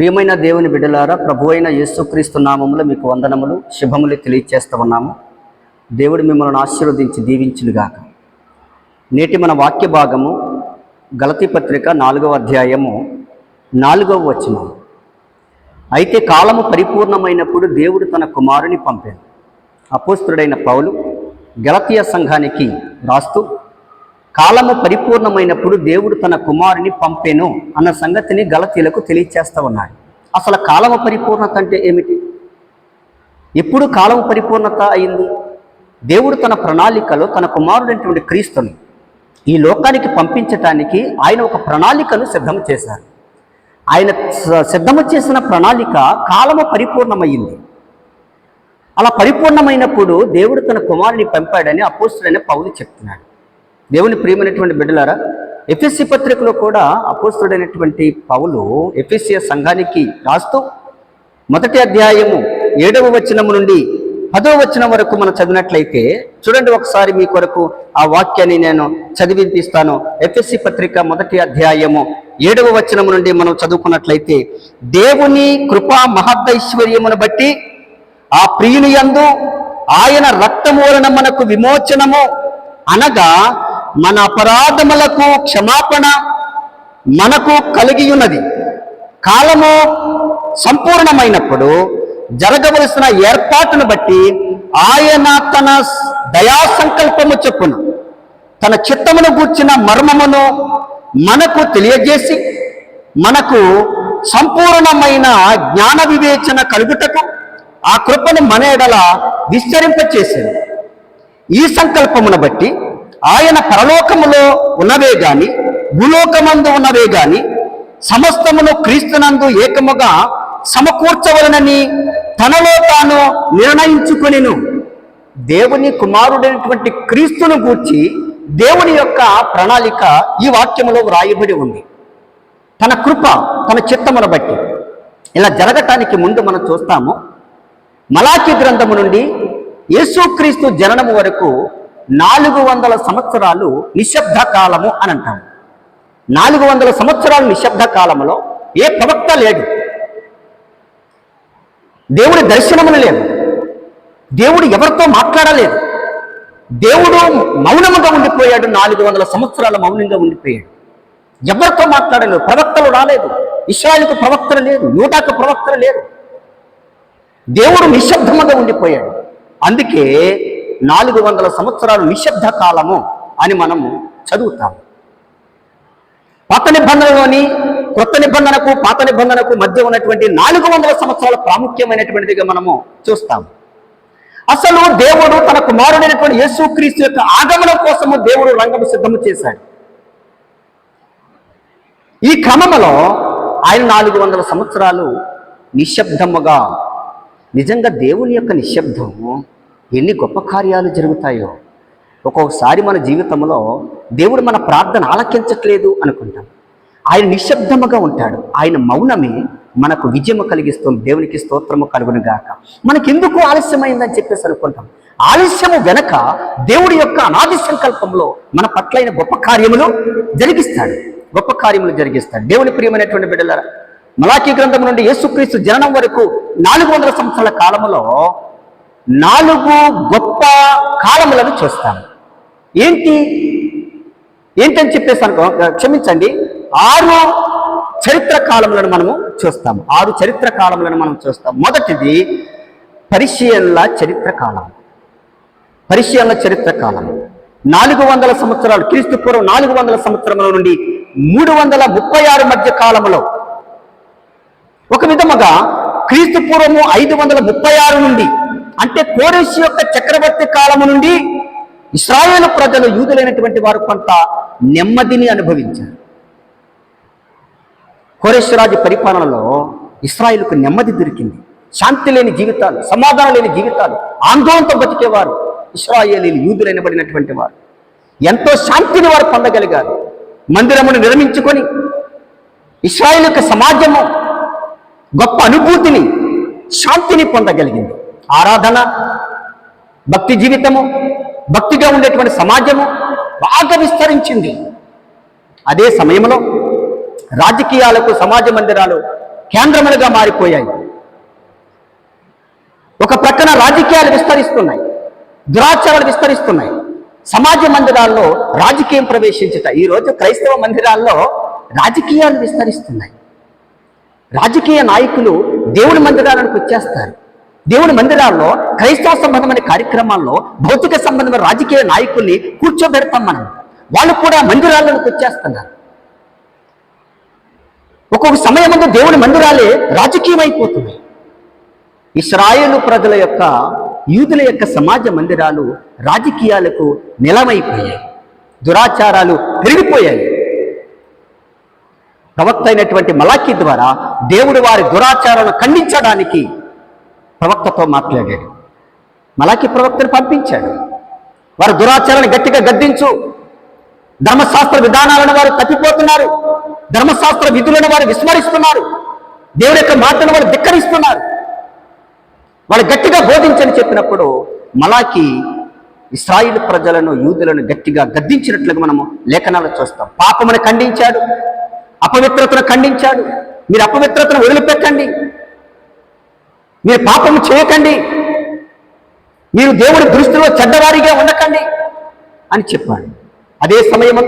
ప్రియమైన దేవుని బిడ్డలారా ప్రభు అయిన యేసుక్రీస్తు నామంలో మీకు వందనములు శుభములు తెలియచేస్తూ ఉన్నాము. దేవుడు మిమ్మల్ని ఆశీర్వదించి దీవించునుగాక. నేటి మన వాక్య భాగము గలతి పత్రిక నాలుగవ అధ్యాయము నాలుగవ వచనం. అయితే కాలము పరిపూర్ణమైనప్పుడు దేవుడు తన కుమారుని పంపాడు. అపోస్తుడైన పౌలు గలతీయ సంఘానికి రాస్తూ కాలము పరిపూర్ణమైనప్పుడు దేవుడు తన కుమారుని పంపెను అన్న సంగతిని గలతీలకు తెలియచేస్తూ ఉన్నాడు. అసలు కాలము పరిపూర్ణత అంటే ఏమిటి? ఎప్పుడు కాలము పరిపూర్ణత అయింది? దేవుడు తన ప్రణాళికలో తన కుమారుడైనటువంటి క్రీస్తుని ఈ లోకానికి పంపించటానికి ఆయన ఒక ప్రణాళికను సిద్ధం చేశారు. ఆయన సిద్ధము చేసిన ప్రణాళిక కాలము పరిపూర్ణమైంది. అలా పరిపూర్ణమైనప్పుడు దేవుడు తన కుమారుని పంపాడని అపోస్తుడని పౌలు చెప్తున్నాడు. దేవుని ప్రియమైనటువంటి బిడ్డలారా ఎఫ్ఎస్సి పత్రికలో కూడా అపోస్తుడైనటువంటి పౌలు ఎఫ్ఎస్సి సంఘానికి రాస్తూ మొదటి అధ్యాయము ఏడవ వచనము నుండి పదవ వచనం వరకు మనం చదివినట్లయితే చూడండి ఒకసారి మీ కొరకు ఆ వాక్యాన్ని నేను చదివినిపిస్తాను ఎఫ్ఎస్సి పత్రిక మొదటి అధ్యాయము ఏడవ వచనం నుండి మనం చదువుకున్నట్లయితే దేవుని కృపా మహదైశ్వర్యమును బట్టి ఆ ప్రియుని యందు ఆయన రక్తమూలన మనకు విమోచనము అనగా మన అపరాధములకు క్షమాపణ మనకు కలిగి ఉన్నది కాలము సంపూర్ణమైనప్పుడు జరగవలసిన ఏర్పాటును బట్టి ఆయన తన దయా సంకల్పము చెప్పున తన చిత్తమును గూర్చిన మర్మమును మనకు తెలియజేసి మనకు సంపూర్ణమైన జ్ఞాన వివేచన కలుగుటకు ఆ కృపను మన ఎడల విస్తరింపచేసింది ఈ సంకల్పమును బట్టి ఆయన పరలోకములో ఉన్నవే గాని భూలోకమందు ఉన్నవే గాని సమస్తమును క్రీస్తునందు ఏకముగా సమకూర్చవలనని తనలో తాను నిర్ణయించుకొనిను. దేవుని కుమారుడైనటువంటి క్రీస్తును గూర్చి దేవుని యొక్క ప్రణాళిక ఈ వాక్యములో వ్రాయబడి ఉంది. తన కృప తన చిత్తమును బట్టి. ఇలా జరగటానికి ముందు మనం చూస్తాము. మలాఖీ గ్రంథము నుండి యేసుక్రీస్తు జననము వరకు నాలుగు వందల సంవత్సరాలు నిశ్శబ్ద కాలము అని అంటాం. నాలుగు వందల సంవత్సరాలు నిశ్శబ్ద కాలములో ఏ ప్రవక్త లేడు. దేవుడి దర్శనములు లేదు దేవుడు ఎవరితో మాట్లాడలేదు. దేవుడు మౌనముగా ఉండిపోయాడు నాలుగు వందల సంవత్సరాల మౌనంగా ఉండిపోయాడు. ఎవరితో మాట్లాడలేదు? ప్రవక్తలు రాలేదు. ఇస్రాయల్కు ప్రవక్తలు లేదు యూటాకు ప్రవక్తలు లేరు. దేవుడు నిశ్శబ్దముగా ఉండిపోయాడు. అందుకే నాలుగు వందల సంవత్సరాలు నిశ్శబ్ద కాలము అని మనము చదువుతాము. పాత నిబంధనలోని కొత్త నిబంధనకు పాత నిబంధనకు మధ్య ఉన్నటువంటి నాలుగు వందల సంవత్సరాల ప్రాముఖ్యమైనటువంటిదిగా మనము చూస్తాము. అసలు దేవుడు తన కుమారుడైనటువంటి యేసుక్రీస్తు యొక్క ఆగమనం కోసము దేవుడు రంగము సిద్ధము చేశాడు. ఈ క్రమములో ఆయన నాలుగు వందల సంవత్సరాలు నిశ్శబ్దముగా నిజంగా దేవుని యొక్క నిశ్శబ్దము ఎన్ని గొప్ప కార్యాలు జరుగుతాయో. ఒక్కొక్కసారి మన జీవితంలో దేవుడు మన ప్రార్థన ఆలకించట్లేదు అనుకుంటాం. ఆయన నిశ్శబ్దముగా ఉంటాడు. ఆయన మౌనమే మనకు విజయము కలిగిస్తుంది. దేవునికి స్తోత్రము కలుగును గాక మనకెందుకు ఆలస్యమైందని చెప్పేసి అనుకుంటాం. ఆలస్యము వెనక దేవుడి యొక్క అనాది సంకల్పంలో మన పట్లైన గొప్ప కార్యములు జరిగిస్తాడు. గొప్ప కార్యములు జరిగిస్తాడు. దేవుని ప్రియమైనటువంటి బిడ్డలారా మలాఖీ గ్రంథం నుండి యేసుక్రీస్తు జననం వరకు నాలుగు వందల సంవత్సరాల కాలంలో నాలుగు గొప్ప కాలములను చూస్తాము ఏంటి? ఏంటని చెప్పేసి అనుకో క్షమించండి. ఆరు చరిత్ర కాలములను మనము చూస్తాము. ఆరు చరిత్ర కాలములను మనం చూస్తాం మొదటిది పరిశీలన చరిత్ర కాలం. పరిశీలన చరిత్ర కాలం. నాలుగు వందల సంవత్సరాలు క్రీస్తు పూర్వం నాలుగు వందల సంవత్సరముల నుండి మూడు వందల ముప్పై ఆరు మధ్య కాలంలో ఒక విధముగా క్రీస్తు పూర్వము ఐదు వందల ముప్పై ఆరు నుండి అంటే కోరేష్ యొక్క చక్రవర్తి కాలము నుండి ఇస్రాయేల్ ప్రజలు యూదులైనటువంటి వారు కొంత నెమ్మదిని అనుభవించారు. కోరేశ్వరాజు పరిపాలనలో ఇస్రాయిల్కు నెమ్మది దొరికింది. శాంతి లేని జీవితాలు సమాధానం లేని జీవితాలు ఆందోళనతో బతికేవారు ఇస్రాయేలీలు యూదులైనబడినటువంటి వారు. ఎంతో శాంతిని వారు పొందగలిగారు. మందిరమును నిర్మించుకొని ఇస్రాయిల్ యొక్క సమాజము గొప్ప అనుభూతిని శాంతిని పొందగలిగింది. ఆరాధన భక్తి జీవితము భక్తిగా ఉండేటువంటి సమాజము బాగా విస్తరించింది. అదే సమయంలో రాజకీయాలకు సమాజ మందిరాలు కేంద్రములుగా మారిపోయాయి. ఒక ప్రక్కన రాజకీయాలు విస్తరిస్తున్నాయి దురాచారాలు విస్తరిస్తున్నాయి. సమాజ మందిరాల్లో రాజకీయం ప్రవేశించట ఈరోజు క్రైస్తవ మందిరాల్లో రాజకీయాలు విస్తరిస్తున్నాయి. రాజకీయ నాయకులు దేవుని మందిరాలకు వచ్చేస్తారు. దేవుని మందిరాల్లో క్రైస్తవ సంబంధమైన కార్యక్రమాల్లో భౌతిక సంబంధమైన రాజకీయ నాయకుల్ని కూర్చోబెడతాం మనం. వాళ్ళు కూడా మందిరాలకు వచ్చేస్తున్నారు. ఒక్కొక్క సమయం దేవుని మందిరాలే రాజకీయమైపోతున్నాయి. ఇస్రాయేలు ప్రజల యొక్క యూదుల యొక్క సమాజ మందిరాలు రాజకీయాలకు నిలమైపోయాయి. దురాచారాలు పెరిగిపోయాయి. ప్రవక్త అయినటువంటి మలాఖీ ద్వారా దేవుడు వారి దురాచారాలను ఖండించడానికి ప్రవక్తతో మాట్లాడాడు. మలాఖీ ప్రవక్తను పంపించాడు. వారి దురాచారాన్ని గట్టిగా గద్దించు ధర్మశాస్త్ర విధానాలను వారు తప్పిపోతున్నారు. ధర్మశాస్త్ర విధులను వారు విస్మరిస్తున్నారు. దేవుడి యొక్క మాటను వారు ధిక్కరిస్తున్నారు. వాళ్ళు గట్టిగా బోధించని చెప్పినప్పుడు మలాకి ఇస్రాయిల్ ప్రజలను యూదులను గట్టిగా గద్దించినట్లుగా మనము లేఖనాలు చూస్తాం. పాపమును ఖండించాడు అపవిత్రతను ఖండించాడు. మీరు అపవిత్రతను వదిలిపెట్టండి. మీరు పాపం చేయకండి. మీరు దేవుడి దృష్టిలో చెడ్డవారిగా ఉండకండి అని చెప్పాడు. అదే సమయము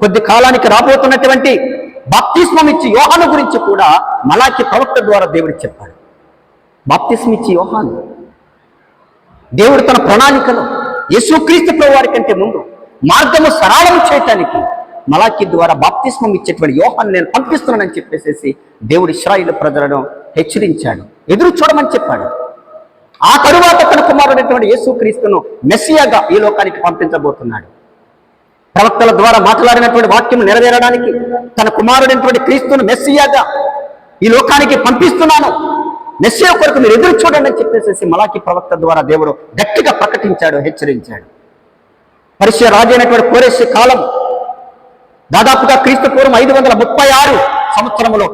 కొద్ది కాలానికి రాబోతున్నటువంటి బాప్తిస్మం ఇచ్చి యోహాను గురించి కూడా మలాకి ప్రవక్త ద్వారా దేవుడు చెప్పాడు. బాప్తిస్మిచ్చి యోహాను. దేవుడు తన ప్రణాళికలో యేసుక్రీస్తు ప్రభు వారి కంటే ముందు మార్గము సరళం చేయటానికి మలాకి ద్వారా బాప్తిస్మం ఇచ్చేటువంటి యోహాన్ని నేను పంపిస్తున్నానని చెప్పేసేసి దేవుడు ఇస్రాయిల్ ప్రజలను హెచ్చరించాడు. ఎదురు చూడమని చెప్పాడు. ఆ తరువాత తన కుమారుడైనటువంటి యేసుక్రీస్తును మెస్సియాగా ఈ లోకానికి పంపించబోతున్నాడు. ప్రవక్తల ద్వారా మాట్లాడినటువంటి వాక్యం నెరవేరడానికి తన కుమారుడైనటువంటి క్రీస్తును మెస్సియాగా ఈ లోకానికి పంపిస్తున్నాను. మెస్సియా కొరకు మీరు ఎదురు చూడండి అని చెప్పేసి మలాకి ప్రవక్త ద్వారా దేవుడు గట్టిగా ప్రకటించాడు హెచ్చరించాడు. పరిచయ రాజు అయినటువంటి కోరేసి కాలం దాదాపుగా క్రీస్తు పూర్వం ఐదు వందల ముప్పై ఆరు సంవత్సరంలో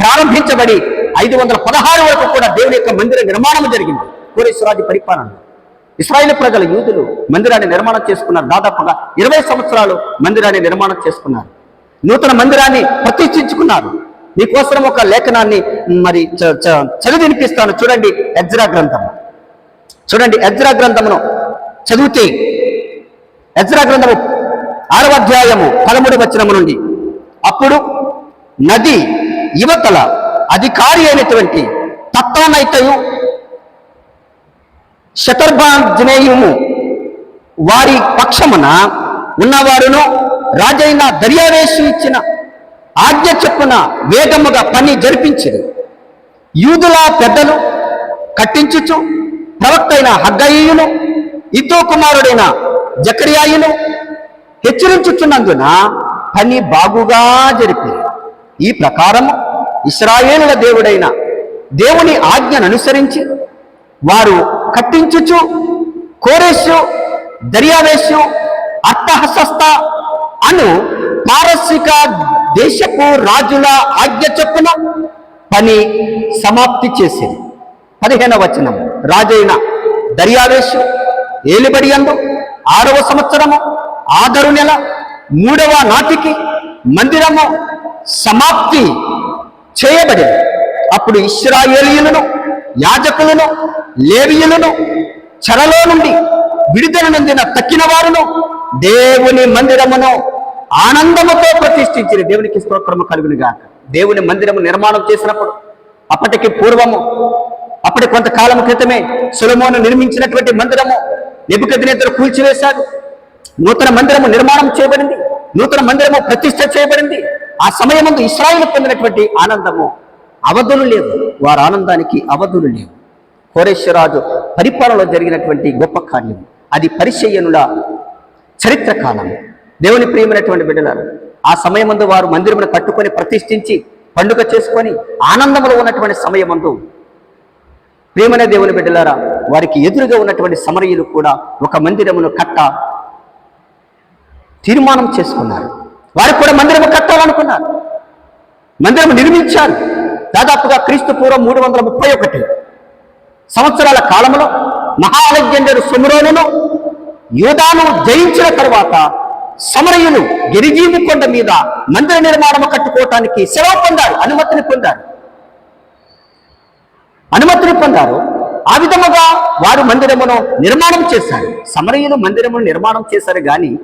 ప్రారంభించబడి ఐదు వందల పదహారు వరకు కూడా దేవుని యొక్క మందిర నిర్మాణం జరిగింది. కోరేశ్వరాజు పరిపాలన. ఇస్రాయేల్ ప్రజల యూదులు మందిరాన్ని నిర్మాణం చేసుకున్నారు. దాదాపుగా ఇరవై సంవత్సరాలు మందిరాన్ని నిర్మాణం చేసుకున్నారు. నూతన మందిరాన్ని ప్రతిష్ఠించుకున్నారు. మీకోసం ఒక లేఖనాన్ని మరి చ- చ- చూడండి ఎజ్రా గ్రంథం చూడండి ఎజ్రా గ్రంథమును చదివితే ఎజ్రా గ్రంథము ఆరవ అధ్యాయము పదమూడు వచనము నుండి. అప్పుడు నది యువతల అధికారి అయినటువంటి తత్వనైతయు శతర్భాంజనేయుము వారి పక్షమున ఉన్నవారును రాజైన దర్యావేశు ఇచ్చిన ఆజ్ఞ చెప్పున వేగముగా పని జరిపించింది. యూదుల పెద్దలు కట్టించుచు ప్రవక్త అయిన హగ్గయ్యును ఇతో కుమారుడైన జకర్యాయును హెచ్చరించుచున్నందున పని బాగుగా జరిపి ఈ ప్రకారము ఇస్రాయేలుల దేవుడైన దేవుని ఆజ్ఞను అనుసరించి వారు కట్టించుచు కోరేషు దర్యావేశు అర్థహస్త అను పారసిక దేశపు రాజుల ఆజ్ఞ చొప్పున పని సమాప్తి చేసింది. పదిహేన వచనం. రాజైన దర్యావేశు ఏలిబడి అందు ఆరవ సంవత్సరము ఆదరు నెల మూడవ నాటికి మందిరము సమాప్తి చేయబడింది. అప్పుడు ఇస్రాయేలీయులను యాజకులను లేవియులను చెరలో నుండి విడుదల నొందిన తక్కిన వారును దేవుని మందిరమును ఆనందముతో ప్రతిష్ఠించిన దేవునికి స్తోత్రము కలుగునుగా దేవుని మందిరము నిర్మాణం చేసినప్పుడు అప్పటికి పూర్వము అప్పటి కొంతకాలం క్రితమే సులమోను నిర్మించినటువంటి మందిరము నెబుకదినేతలు కూల్చివేశాడు. నూతన మందిరము నిర్మాణం చేయబడింది. నూతన మందిరము ప్రతిష్ట చేయబడింది. ఆ సమయమందు ఇస్రాయిల్ పొందినటువంటి ఆనందము అవధులు లేవు. వారి ఆనందానికి అవధులు లేవు. కోరేశ్వరాజు పరిపాలనలో జరిగినటువంటి గొప్ప కార్యం. అది పరిచయనుల చరిత్ర కాలం. దేవుని ప్రియమైనటువంటి బిడ్డలారు ఆ సమయమందు వారు మందిరమును కట్టుకొని ప్రతిష్ఠించి పండుగ చేసుకొని ఆనందంలో ఉన్నటువంటి సమయమందు ప్రేమనే దేవుని బిడ్డలారా వారికి ఎదురుగా ఉన్నటువంటి సమరయులు కూడా ఒక మందిరమును కట్ట తీర్మానం చేసుకున్నారు. వారు కూడా మందిరము కట్టాలనుకున్నారు. మందిరం నిర్మించారు. దాదాపుగా క్రీస్తు పూర్వం మూడు వందల ముప్పై ఒకటి సంవత్సరాల కాలంలో మహా అలెగ్జాండర్ సుమరోనును యూదాను జయించిన తర్వాత సమరయులు గిరిజీవి కొండ మీద మందిర నిర్మాణం కట్టుకోవటానికి సెలవు పొందారు అనుమతిని పొందారు. అనుమతిని పొందారు. ఆ విధముగా వారు మందిరమును నిర్మాణం చేశారు. సమరయులు మందిరమును నిర్మాణం చేశారు కానీ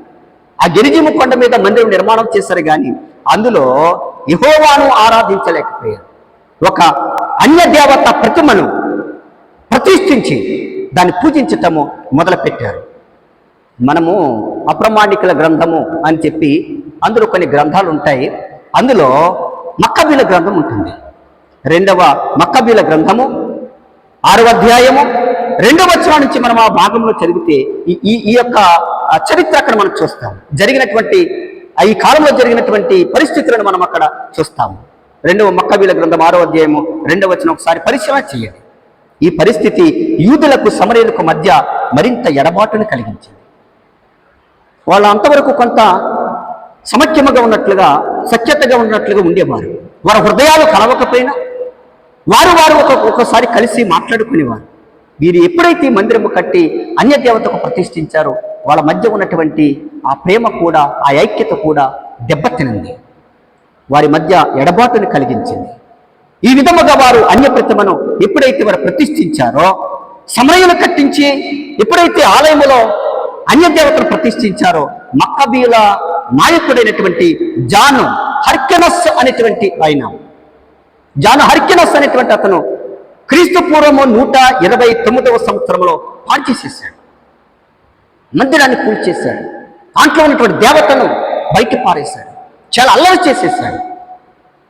ఆ గిరిజీము కొండ మీద మందిరం నిర్మాణం చేశారు కానీ అందులో యహోవాను ఆరాధించలేకపోయారు. ఒక అన్య దేవత ప్రతిమను ప్రతిష్ఠించి దాన్ని పూజించటము మొదలుపెట్టారు. మనము అప్రమాణికుల గ్రంథము అని చెప్పి అందులో కొన్ని గ్రంథాలు ఉంటాయి. అందులో మక్కబీల గ్రంథం ఉంటుంది. రెండవ మక్కబీల గ్రంథము ఆరవ అధ్యాయము రెండవ వచనం నుంచి మనం ఆ భాగంలో చదివితే ఈ- ఈ ఈ యొక్క చరిత్ర అక్కడ మనం చూస్తాం. జరిగినటువంటి ఈ కాలంలో జరిగినటువంటి పరిస్థితులను మనం అక్కడ చూస్తాము రెండవ మక్కబీల గ్రంథం ఆరో అధ్యాయము రెండవ వచనం ఒకసారి పరిశీలన చేయండి. ఈ పరిస్థితి యూదులకు సమరయులకు మధ్య మరింత ఎడబాటును కలిగించింది. వాళ్ళు అంతవరకు కొంత సమైక్యముగా ఉన్నట్లుగా సఖ్యతగా ఉన్నట్లుగా ఉండేవారు. వారి హృదయాలు కలవకపోయినా వారు వారు ఒక కలిసి మాట్లాడుకునేవారు. వీరు ఎప్పుడైతే మందిరము కట్టి అన్య దేవతకు ప్రతిష్ఠించారో వాళ్ళ మధ్య ఉన్నటువంటి ఆ ప్రేమ కూడా ఆ ఐక్యత కూడా దెబ్బతినింది. వారి మధ్య ఎడబాటుని కలిగించింది. ఈ విధముగా వారు అన్య ప్రతిమను ఎప్పుడైతే వారు ప్రతిష్ఠించారో సమరయులు కట్టించి ఎప్పుడైతే ఆలయములో అన్యదేవతను ప్రతిష్ఠించారో మక్కబీల నాయకుడైనటువంటి జాను హర్కెనస్ అనేటువంటి ఆయన. జాను హర్కెనస్ అనేటువంటి అతను క్రీస్తు పూర్వము నూట ఇరవై తొమ్మిదవ సంవత్సరంలో పాల్చేసేసాడు మందిరాన్ని కూల్చేశాడు దాంట్లో ఉన్నటువంటి దేవతను బయట పారేశాడు. చాలా అల్లరి చేసేసాడు.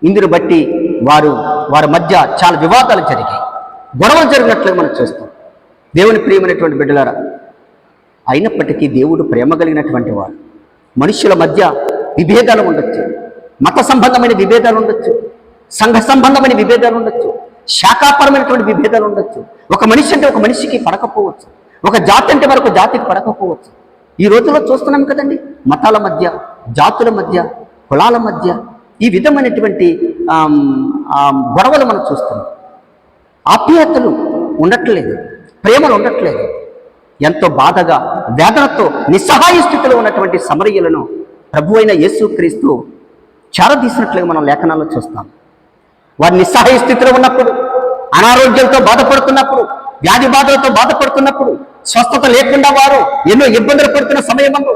ఇందును బట్టి వారు వారి మధ్య చాలా వివాదాలు జరిగాయి. గొడవలు జరిగినట్లుగా మనం చూస్తాం. దేవుని ప్రియమైనటువంటి బిడ్డలారా అయినప్పటికీ దేవుడు ప్రేమ కలిగినటువంటి వాడు. మనుషుల మధ్య విభేదాలు ఉండొచ్చు. మత సంబంధమైన విభేదాలు ఉండొచ్చు. సంఘ సంబంధమైన విభేదాలు ఉండొచ్చు. శాఖాపరమైనటువంటి విభేదాలు ఉండొచ్చు. ఒక మనిషి అంటే ఒక మనిషికి పడకపోవచ్చు. ఒక జాతి అంటే మరొక జాతికి పడకపోవచ్చు. ఈ రోజుల్లో చూస్తున్నాం కదండి మతాల మధ్య జాతుల మధ్య కులాల మధ్య ఈ విధమైనటువంటి గొడవలు మనం చూస్తున్నాం. ఆప్యాయతలు ఉండట్లేదు ప్రేమలు ఉండట్లేదు. ఎంతో బాధగా వేదనతో నిస్సహాయ స్థితిలో ఉన్నటువంటి సమరయ్యలను ప్రభు అయిన యేసుక్రీస్తు చారదీసినట్లుగా మనం లేఖనాల్లో చూస్తాం. వారి నిస్సహాయ స్థితిలో ఉన్నప్పుడు అనారోగ్యంతో బాధపడుతున్నప్పుడు వ్యాధి బాధలతో బాధపడుతున్నప్పుడు స్వస్థత లేకుండా వారు ఎన్నో ఇబ్బందులు పడుతున్న సమయంలో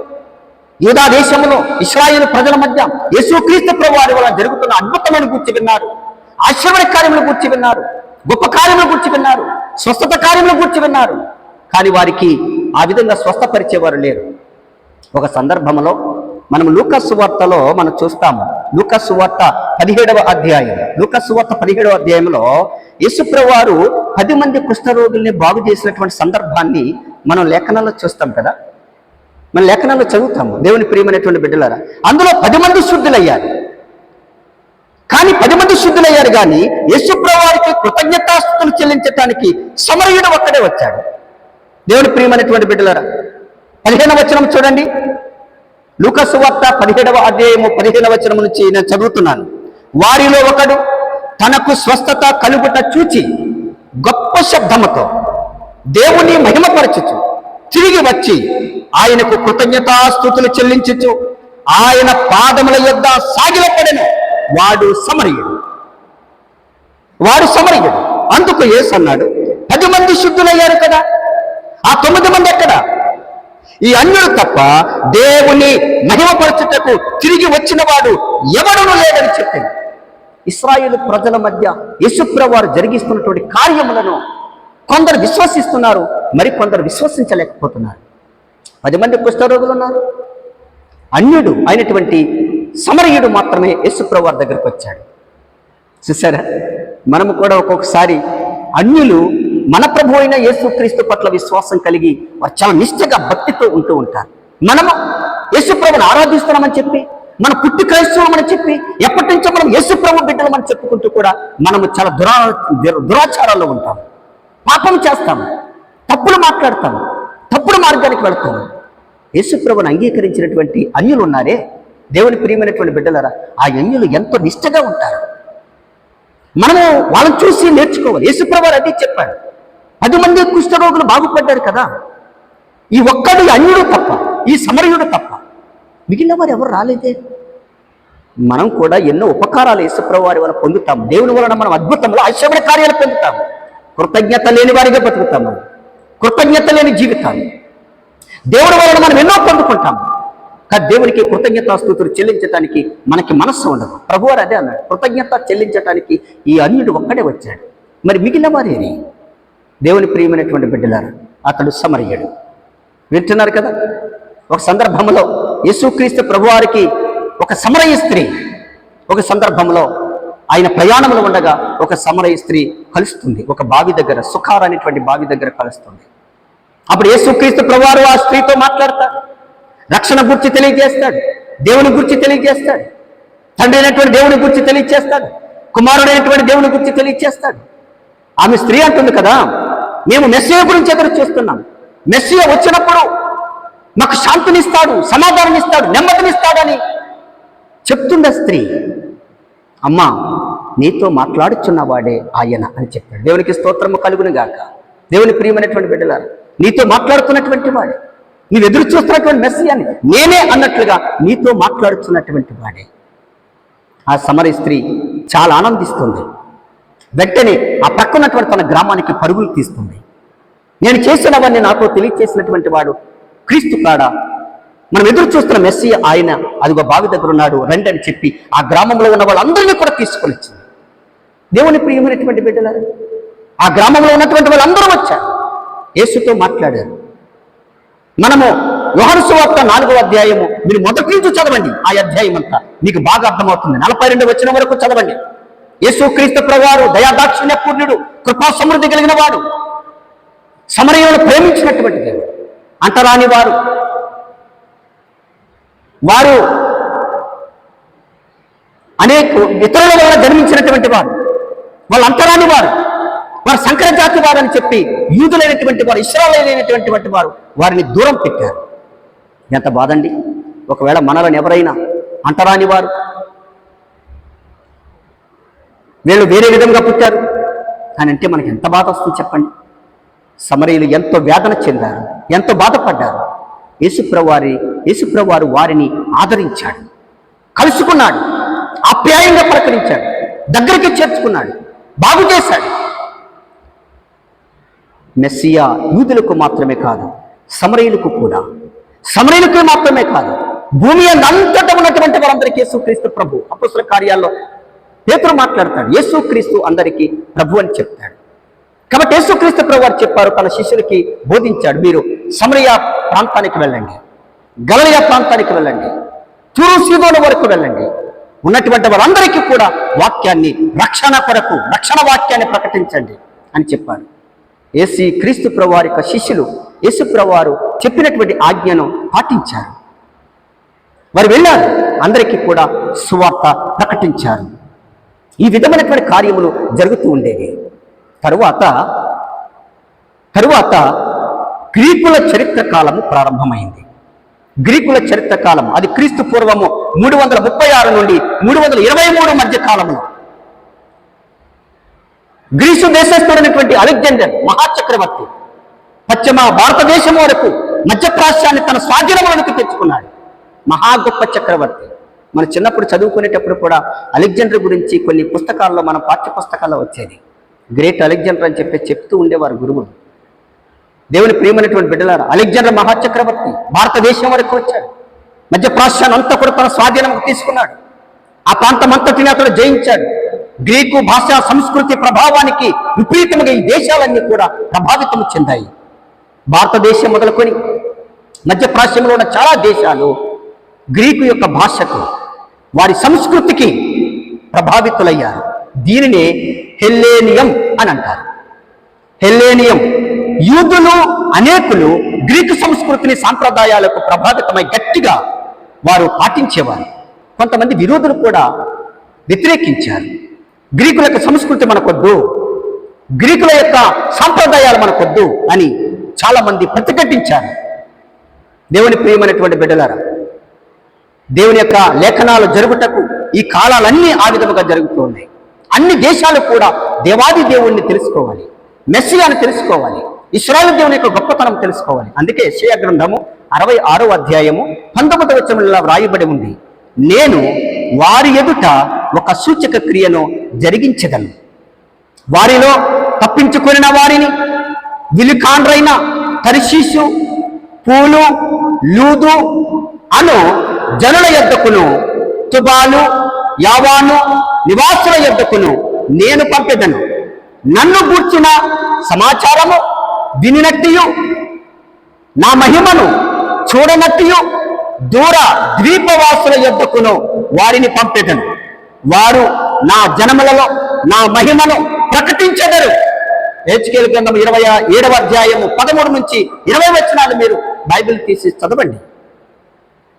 యూదా దేశంలో ఇస్రాయేల్ ప్రజల మధ్య యేసుక్రీస్తు ప్రభు వారి వల్ల జరుగుతున్న అద్భుతమైన గుర్చి విన్నారు. ఆశ్చర్య కార్యములు గుర్చి విన్నారు. గొప్ప కార్యములు గుర్చి విన్నారు. స్వస్థత కార్యములు గుర్చి విన్నారు. కానీ వారికి ఆ విధంగా స్వస్థపరిచేవారు లేరు. ఒక సందర్భంలో మనం లూకస్ వార్తలో మనం చూస్తాము. లూకస్సు పదిహేడవ అధ్యాయం. లూకస్సు పదిహేడవ అధ్యాయంలో యేసుప్రవారు పది మంది కుష్ఠరోగుల్ని బాగు చేసినటువంటి సందర్భాన్ని మనం లేఖనాల్లో చూస్తాం కదా. మన లేఖనాల్లో చదువుతాము దేవుని ప్రియమైనటువంటి బిడ్డలారా. అందులో పది మంది శుద్ధులయ్యారు. కానీ పది మంది శుద్ధులయ్యారు కానీ యేసుప్రభు కృతజ్ఞతాస్తులు కృతజ్ఞతాస్తుతులు చెల్లించటానికి సమరయుడు ఒక్కడే వచ్చాడు. దేవుని ప్రియమైనటువంటి బిడ్డలారా పదిహేను వచనం చూడండి. లుకసు వార్త పదిహేడవ అధ్యాయము పదిహేనవ వచనం నుంచి నేను చదువుతున్నాను. వారిలో ఒకడు తనకు స్వస్థత కలుగుట చూచి గొప్ప శబ్దముతో దేవుని మహిమపరచుచు తిరిగి వచ్చి ఆయనకు కృతజ్ఞతాస్థుతులు చెల్లించుచు ఆయన పాదముల యొద్ద సాగిలపడిన. వాడు సమరయుడు. వాడు సమరయుడు. అందుకు ఏసు అన్నాడు పది మంది శుద్ధులయ్యారు కదా? ఆ తొమ్మిది మంది ఎక్కడ? ఈ అన్యుడు తప్ప దేవుని మహిమపరచుటకు తిరిగి వచ్చినవాడు ఎవడను లేదని చెప్పింది. ఇస్రాయేల్ ప్రజల మధ్య యశుప్రభు వారు జరిగిస్తున్నటువంటి కార్యములను కొందరు విశ్వసిస్తున్నారు మరి కొందరు విశ్వసించలేకపోతున్నారు. పది మంది కుష్ఠరోగులు ఉన్నారు. అన్యుడు అయినటువంటి సమరయుడు మాత్రమే యేసుప్రభు వారి దగ్గరికి వచ్చాడు. చూసారా మనము కూడా ఒక్కొక్కసారి అన్యులు మన ప్రభు అయిన యేసుక్రీస్తు పట్ల విశ్వాసం కలిగి వారు చాలా నిష్ఠగా భక్తితో ఉంటూ ఉంటారు. మనము యేసుప్రభుని ఆరాధిస్తున్నామని చెప్పి మన పుట్టి క్రైస్తవులమని చెప్పి ఎప్పటి నుంచో మనం యేసుప్రభు బిడ్డలమని చెప్పుకుంటూ కూడా మనము చాలా దురా దుర- దురాచారాల్లో ఉంటాం. పాపం చేస్తాము తప్పులు మాట్లాడతాము తప్పుడు మార్గానికి వెళ్తాము యేసుప్రభుని అంగీకరించినటువంటి అన్యులు ఉన్నారే? దేవుని ప్రియమైనటువంటి బిడ్డలరా ఆ అన్యులు ఎంతో నిష్ఠగా ఉంటారు. మనము వాళ్ళని చూసి నేర్చుకోవాలి. యేసుప్రభు అది చెప్పాడు. పది మంది కుష్ఠరోగులు బాగుపడ్డారు కదా. ఈ ఒక్కడు అన్యుడు తప్ప ఈ సమరయుడు తప్ప. మిగిలిన వారు ఎవరు రాలేదే? మనం కూడా ఎన్నో ఉపకారాలు యేసుప్రభు వారి వల్ల పొందుతాం దేవుని వలన మనం అద్భుతంలో ఆశ్చర్య కార్యాలు పొందుతాం కృతజ్ఞత లేని వారిగా బతుకుతాం మనం కృతజ్ఞత లేని జీవితాన్ని దేవుడి వలన మనం ఎన్నో పొందుకుంటాం కానీ దేవునికి కృతజ్ఞతాస్తుతులు చెల్లించడానికి మనకి మనస్సు ఉండదు. ప్రభువారు అదే అన్నాడు కృతజ్ఞత చెల్లించడానికి ఈ అన్యుడు ఒక్కడే వచ్చాడు. మరి మిగిలిన వారేని దేవుని ప్రియమైనటువంటి బిడ్డలారు అతడు సమరయ్యాడు. వింటున్నారు కదా? ఒక సందర్భంలో యేసుక్రీస్తు ప్రభువారికి ఒక సమరయ స్త్రీ ఒక సందర్భంలో ఆయన ప్రయాణంలో ఉండగా ఒక సమరయ స్త్రీ కలుస్తుంది. ఒక బావి దగ్గర సుఖార్ అనేటువంటి బావి దగ్గర కలుస్తుంది. అప్పుడు యేసుక్రీస్తు ప్రభువారు ఆ స్త్రీతో మాట్లాడతాడు. రక్షణ గురించి తెలియజేస్తాడు దేవుని గురించి తెలియజేస్తాడు తండ్రి అయినటువంటి దేవుని గురించి తెలియజేస్తాడు కుమారుడైనటువంటి దేవుని గురించి తెలియజేస్తాడు. ఆమె స్త్రీ అంటుంది కదా మేము మెస్సియ గురించి ఎదురు చూస్తున్నాం. మెస్సియ వచ్చినప్పుడు మాకు శాంతినిస్తాడు సమాధానమిస్తాడు నెమ్మదినిస్తాడని చెప్తుండ స్త్రీ. అమ్మా నీతో మాట్లాడుచున్న వాడే ఆయన అని చెప్పాడు. దేవునికి స్తోత్రము కలుగును గాక. దేవుని ప్రియమైనటువంటి బిడ్డలారు నీతో మాట్లాడుతున్నటువంటి వాడే నీవు ఎదురు చూస్తున్నటువంటి మెస్సియాని నేనే అన్నట్లుగా నీతో మాట్లాడుతున్నటువంటి వాడే. ఆ సమరి స్త్రీ చాలా ఆనందిస్తుంది. వెంటనే ఆ పక్కనటువంటి తన గ్రామానికి పరుగులు తీస్తుంది. నేను చేసినవన్నీ నాతో తెలియచేసినటువంటి వాడు క్రీస్తు కాడా? మనం ఎదురు చూస్తున్న మెస్సి ఆయన అదిగో బావి దగ్గర ఉన్నాడు రండి అని చెప్పి ఆ గ్రామంలో ఉన్న వాళ్ళందరినీ కూడా తీసుకొని వచ్చింది. దేవుని ప్రియమైనటువంటి బిడ్డలారు ఆ గ్రామంలో ఉన్నటువంటి వాళ్ళందరూ వచ్చారు. యేసుతో మాట్లాడారు. మనము యోహాను సువార్త నాలుగవ అధ్యాయము మీరు మొదటి నుంచి చదవండి ఆ అధ్యాయం అంతా మీకు బాగా అర్థమవుతుంది. నలభై రెండు వచ్చిన వరకు చదవండి. యేసు క్రీస్తు ప్రవారు దయాదాక్షిణ్య పూర్ణుడు కృపా సమృద్ధి కలిగిన వాడు. సమరయులను ప్రేమించినటువంటి దేవుడు. అంటరాని వారు. వారు అనేక ఇతరుల వల్ల జన్మించినటువంటి వారు. వాళ్ళు అంటరాని వారు. వారు సంకరజాతి వారు అని చెప్పి యూదులైనటువంటి వారు ఇస్రాలైనటువంటి వారు వారిని దూరం పెట్టారు. ఎంత బాధండి. ఒకవేళ మనలను ఎవరైనా అంటరాని వారు వీళ్ళు వేరే విధంగా పుట్టారు. అని అంటే మనకి ఎంత బాధ వస్తుంది చెప్పండి. సమరీలు ఎంతో వేదన చెందారు ఎంతో బాధపడ్డారు. యేసుప్రవారి యేసుప్రవారు వారిని ఆదరించాడు కలుసుకున్నాడు ఆప్యాయంగా ప్రకటించాడు దగ్గరికి చేర్చుకున్నాడు బాగు చేశాడు. మెస్సియా యూదులకు మాత్రమే కాదు సమరయులకు కూడా. సమరయులకు మాత్రమే కాదు భూమి అంతటా ఉన్నటువంటి వారందరికీ యేసుక్రీస్తు ప్రభు అపుసర కార్యాల్లో పేతురు మాట్లాడతాడు యేసుక్రీస్తు అందరికీ ప్రభు అని చెప్తాడు. కాబట్టి యేసుక్రీస్తు ప్రభు వారు చెప్పారు తన శిష్యులకి బోధించాడు మీరు సమరయ ప్రాంతానికి వెళ్ళండి గలయ ప్రాంతానికి వెళ్ళండి తూరు సీదోల వరకు వెళ్ళండి. ఉన్నటువంటి వారందరికీ కూడా వాక్యాన్ని రక్షణ కొరకు రక్షణ వాక్యాన్ని ప్రకటించండి అని చెప్పాడు ఏసీ క్రీస్తు ప్రభు యొక్క శిష్యులు యేసు ప్రభు చెప్పినటువంటి ఆజ్ఞను పాటించారు. వారు వెళ్ళారు అందరికీ కూడా సువార్త ప్రకటించారు. ఈ విధమైనటువంటి కార్యములు జరుగుతూ ఉండేవి. తరువాత తరువాత గ్రీకుల చరిత్ర కాలము ప్రారంభమైంది. గ్రీకుల చరిత్ర కాలం అది క్రీస్తు పూర్వము మూడు వందల ముప్పై ఆరు నుండి మూడు వందల ఇరవై మూడు మధ్య కాలంలో గ్రీసు దేశస్థుడైనటువంటి అలెగ్జాండర్ మహాచక్రవర్తి పశ్చిమ భారతదేశం వరకు మధ్యప్రాచ్యాన్ని తన స్వాధీనంలోకి తెచ్చుకున్నాడు. మహా గొప్ప చక్రవర్తి. మనం చిన్నప్పుడు చదువుకునేటప్పుడు కూడా అలెగ్జాండర్ గురించి కొన్ని పుస్తకాల్లో మన పాఠ్య పుస్తకాల్లో వచ్చేది. గ్రేట్ అలెగ్జాండర్ అని చెప్పి చెప్తూ ఉండేవారు గురువులు. దేవుని ప్రియమైనటువంటి బిడ్డలారు అలెగ్జాండర్ మహాచక్రవర్తి భారతదేశం వరకు వచ్చాడు. మధ్య ప్రాశ్యాన్ని అంతా కూడా తన స్వాధీనంకి తీసుకున్నాడు. ఆ ప్రాంతం అంతటిని అతడు జయించాడు. గ్రీకు భాష సంస్కృతి ప్రభావానికి విపరీతంగా ఈ దేశాలన్నీ కూడా ప్రభావితం చెందాయి. భారతదేశం మొదలుకొని మధ్య ప్రాశ్యంలో ఉన్న చాలా దేశాలు గ్రీకు యొక్క భాషకు వారి సంస్కృతికి ప్రభావితులయ్యారు. దీనినే హెల్లేనియం అని అంటారు. హెల్లేనియం యూదులు అనేకులు గ్రీకు సంస్కృతిని సాంప్రదాయాలకు ప్రభావితమై గట్టిగా వారు పాటించేవారు. కొంతమంది విరోధులు కూడా వ్యతిరేకించారు. గ్రీకుల యొక్క సంస్కృతి మనకొద్దు గ్రీకుల యొక్క సాంప్రదాయాలు మనకొద్దు అని చాలామంది ప్రతిఘటించారు. దేవుని ప్రియమైనటువంటి బిడ్డలారా దేవుని యొక్క లేఖనాలు జరుగుటకు ఈ కాలాలన్నీ ఆ విధముగా జరుగుతూ ఉన్నాయి అన్ని దేశాలు కూడా దేవాది దేవుణ్ణి తెలుసుకోవాలి. మెస్సియాను తెలుసుకోవాలి. ఇస్రాయల్ దేవుని యొక్క గొప్పతనం తెలుసుకోవాలి. అందుకే శ్రేయ గ్రంథము అరవై ఆరో అధ్యాయము పంతొమ్మిది వచ్చంలో వ్రాయబడి ఉంది. నేను వారి ఎదుట ఒక సూచక క్రియను జరిగించగలను. వారిలో తప్పించుకున్న వారిని విలికాండ్రైన తరిశీసు పూలు లూదు అను జనుల యొద్దకును తుబాలు యావాను నివాసుల యొద్దకును నేను పంపెదను. నన్ను గూర్చిన సమాచారము వినినట్టియు నా మహిమను చూడనట్టియు దూర ద్వీపవాసుల యొద్దకును వారిని పంపెదను. వారు నా జనములలో నా మహిమను ప్రకటించెదరు. హెచ్కేల్ గ్రంథం ఇరవై ఏడవ అధ్యాయము పదమూడు నుంచి ఇరవై వచనాలు మీరు బైబిల్ తీసి చదవండి.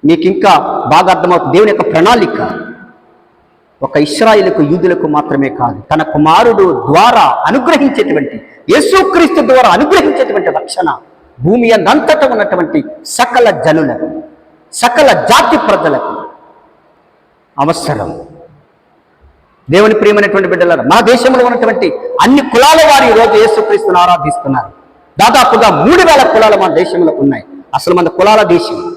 మీకు ఇంకా బాగా అర్థమవుతుంది. దేవుని యొక్క ప్రణాళిక ఒక ఇస్రాయిలకు యూదులకు మాత్రమే కాదు తన కుమారుడు ద్వారా అనుగ్రహించేటువంటి యేసుక్రీస్తు ద్వారా అనుగ్రహించేటువంటి రక్షణ భూమి అందంతట ఉన్నటువంటి సకల జనులకు సకల జాతి ప్రజలకు అవసరం. దేవుని ప్రియమైనటువంటి బిడ్డలారా మన దేశంలో ఉన్నటువంటి అన్ని కులాల వారు ఈరోజు యేసుక్రీస్తుని ఆరాధిస్తున్నారు. దాదాపుగా మూడు వేల కులాలు మన దేశంలో ఉన్నాయి. అసలు మన కులాల దేశం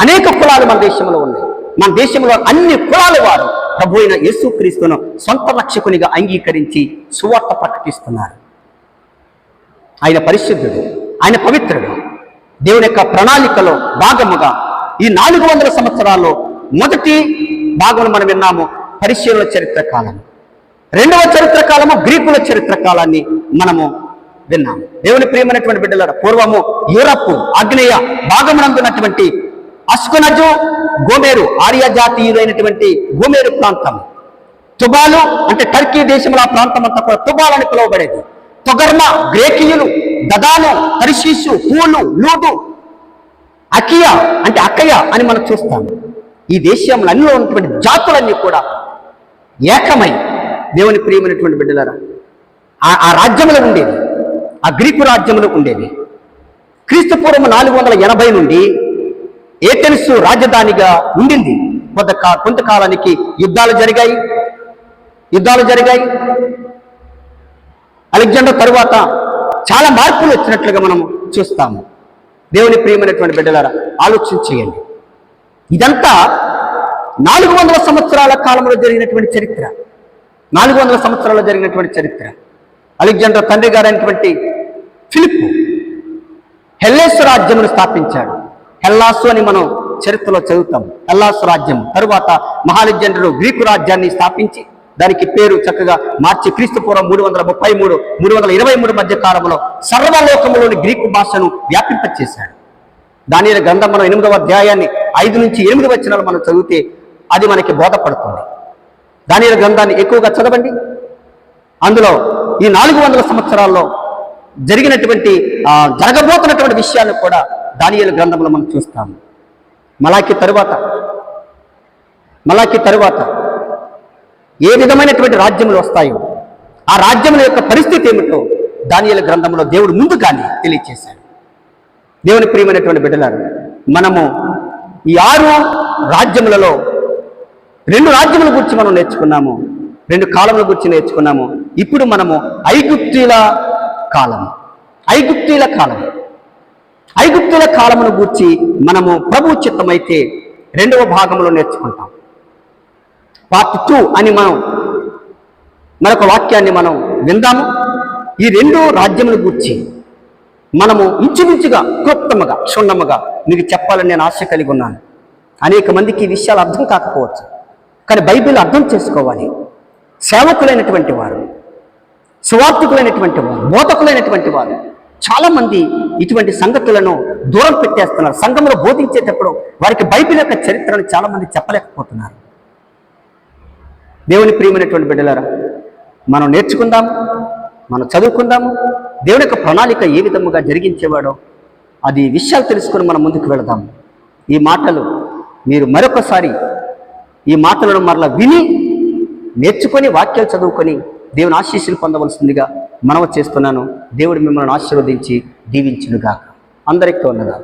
అనేక కులాలు మన దేశంలో ఉన్నాయి. మన దేశంలో అన్ని కులాల వారు ప్రభు అయిన యేసుక్రీస్తును సొంత రక్షకునిగా అంగీకరించి సువార్త ప్రకటిస్తున్నారు. ఆయన పరిశుద్ధుడు ఆయన పవిత్రుడు. దేవుని యొక్క ప్రణాళికలో భాగముగా ఈ నాలుగు వందల సంవత్సరాల్లో మొదటి భాగం మనం విన్నాము పరిశీలన చరిత్ర కాలం రెండవ చరిత్ర కాలము గ్రీకుల చరిత్ర కాలాన్ని మనము విన్నాము. దేవుని ప్రియమైనటువంటి బిడ్డల పూర్వము యూరప్ ఆగ్నేయ భాగమునందున్నటువంటి అస్కునజు గోమేరు ఆర్య జాతీయులైనటువంటి గోమేరు ప్రాంతం. తుబాలు అంటే టర్కీ దేశంలో ఆ ప్రాంతం అంతా కూడా తుబాల్ అని పిలువబడేది. తొగర్మ గ్రేకియులు దదాను తరిశీసు పూలు లూడు అకియ అంటే అక్కయ అని మనం చూస్తాం. ఈ దేశంలో అన్ని ఉన్నటువంటి జాతులన్నీ కూడా ఏకమై దేవుని ప్రియమైనటువంటి బిడ్డలరా ఆ- ఆ ఉండేది ఆ గ్రీకు రాజ్యంలో ఉండేది క్రీస్తు పూర్వం నాలుగు వందల ఎనభై నుండి ఏథెన్సు రాజధానిగా ఉండింది. కొంత కొంతకాలానికి యుద్ధాలు జరిగాయి. యుద్ధాలు జరిగాయి. అలెగ్జాండర్ తరువాత చాలా మార్పులు వచ్చినట్లుగా మనం చూస్తాము. దేవుని ప్రియమైనటువంటి బిడ్డలారా ఆలోచన చేయండి. ఇదంతా నాలుగు వందల సంవత్సరాల కాలంలో జరిగినటువంటి చరిత్ర. నాలుగు వందల సంవత్సరాల్లో జరిగినటువంటి చరిత్ర. అలెగ్జాండర్ తండ్రి గారైనటువంటి ఫిలిప్ హెల్లేస్ రాజ్యమును స్థాపించాడు. హెల్లాసు అని మనం చరిత్రలో చదువుతాం. హెల్లాసు రాజ్యం. తరువాత మహాలెగ్జాండరు గ్రీకు రాజ్యాన్ని స్థాపించి దానికి పేరు చక్కగా మార్చి క్రీస్తు పూర్వం మూడు వందల ముప్పై మూడు మూడు వందల ఇరవై మూడు మధ్య కాలంలో సర్వలోకంలోని గ్రీకు భాషను వ్యాపింపచేశాడు. దాని గ్రంథం మనం ఎనిమిదవ అధ్యాయాన్ని ఐదు నుంచి ఎనిమిది వచ్చినాలు మనం చదివితే అది మనకి బోధపడుతుంది. దాని గ్రంథాన్ని ఎక్కువగా చదవండి. అందులో ఈ నాలుగు వందల సంవత్సరాల్లో జరిగినటువంటి జరగబోతున్నటువంటి విషయాన్ని కూడా దానియలు గ్రంథంలో మనం చూస్తాము మలాకి తరువాత మలాకి తరువాత ఏ విధమైనటువంటి రాజ్యములు వస్తాయో ఆ రాజ్యముల యొక్క పరిస్థితి ఏమిటో దానియల గ్రంథంలో దేవుడు ముందుగానే తెలియచేశాడు. దేవుని ప్రియమైనటువంటి బిడ్డలారు మనము ఈ ఆరు రాజ్యములలో రెండు రాజ్యముల గురించి మనం నేర్చుకున్నాము రెండు కాలముల గురించి నేర్చుకున్నాము. ఇప్పుడు మనము ఐగుప్తీల కాలం ఐగుప్తీల కాలం ఐగుప్తుల కాలమును గూర్చి మనము ప్రభు చిత్తమైతే రెండవ భాగంలో నేర్చుకుంటాం. పార్ట్ టూ అని మనం మరొక వాక్యాన్ని మనం విందాము. ఈ రెండు రాజ్యముల గూర్చి మనము ఇంచుమించుగా క్లుప్తముగా క్షుణ్ణముగా మీకు చెప్పాలని నేను ఆశ కలిగి ఉన్నాను. అనేక మందికి ఈ విషయాలు అర్థం కాకపోవచ్చు కానీ బైబిల్ అర్థం చేసుకోవాలి. సేవకులైనటువంటి వారు సువార్థికులైనటువంటి వారు బోధకులైనటువంటి వారు చాలామంది ఇటువంటి సంగతులను దూరం పెట్టేస్తున్నారు. సంఘంలో బోధించేటప్పుడు వారికి బైబిల్ యొక్క చరిత్రను చాలామంది చెప్పలేకపోతున్నారు. దేవుని ప్రియమైనటువంటి బిడ్డలారా మనం నేర్చుకుందాము మనం చదువుకుందాము దేవుని యొక్క ప్రణాళిక ఏ విధముగా జరిగించేవాడో అది విషయాలు తెలుసుకుని మనం ముందుకు వెళదాము ఈ మాటలు మీరు మరొకసారి ఈ మాటలను మరలా విని నేర్చుకొని వాక్యాలు చదువుకొని దేవుని ఆశీస్సులు పొందవలసిందిగా మనవ చేస్తున్నాను. దేవుడు మిమ్మల్ని ఆశీర్వదించి దీవించుడుగా అందరికీ ఉన్నదా